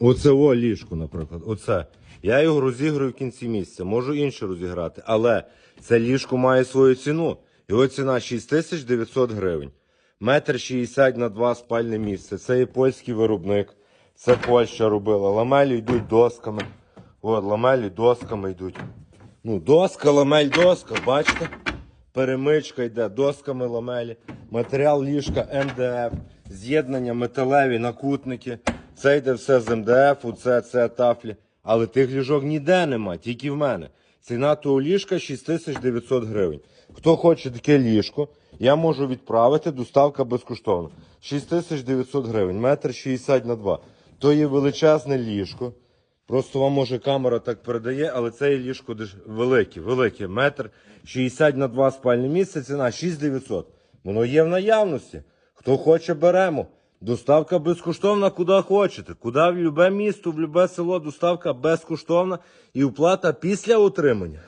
Оце о ліжко, наприклад. Оце. Я його розіграю в кінці місяця, можу інше розіграти. Але це ліжко має свою ціну. Його ціна 6900 гривень. Метр 60 на 2 спальне місце. Це є польський виробник. Це Польща робила. Ламелі йдуть досками. От, ламелі досками йдуть. Ну, доска, ламель, доска, бачите? Перемичка йде досками ламелі, матеріал ліжка МДФ, з'єднання металеві, накутники. Це йде все з МДФ, це, це тафлі. Але тих ліжок ніде нема, тільки в мене. Ціна того ліжка 6900 гривень. Хто хоче таке ліжко, я можу відправити, доставка безкоштовна. 6900 гривень, метр 60 на 2. То є величезне ліжко. Просто вам може камера так передає, але це ліжко велике, велике. Метр 60 на 2 спальне місце, ціна 6900. Воно є в наявності. Хто хоче, беремо. Доставка безкоштовна, куди хочете. Куди в любе місто, в любе село, доставка безкоштовна і оплата після отримання.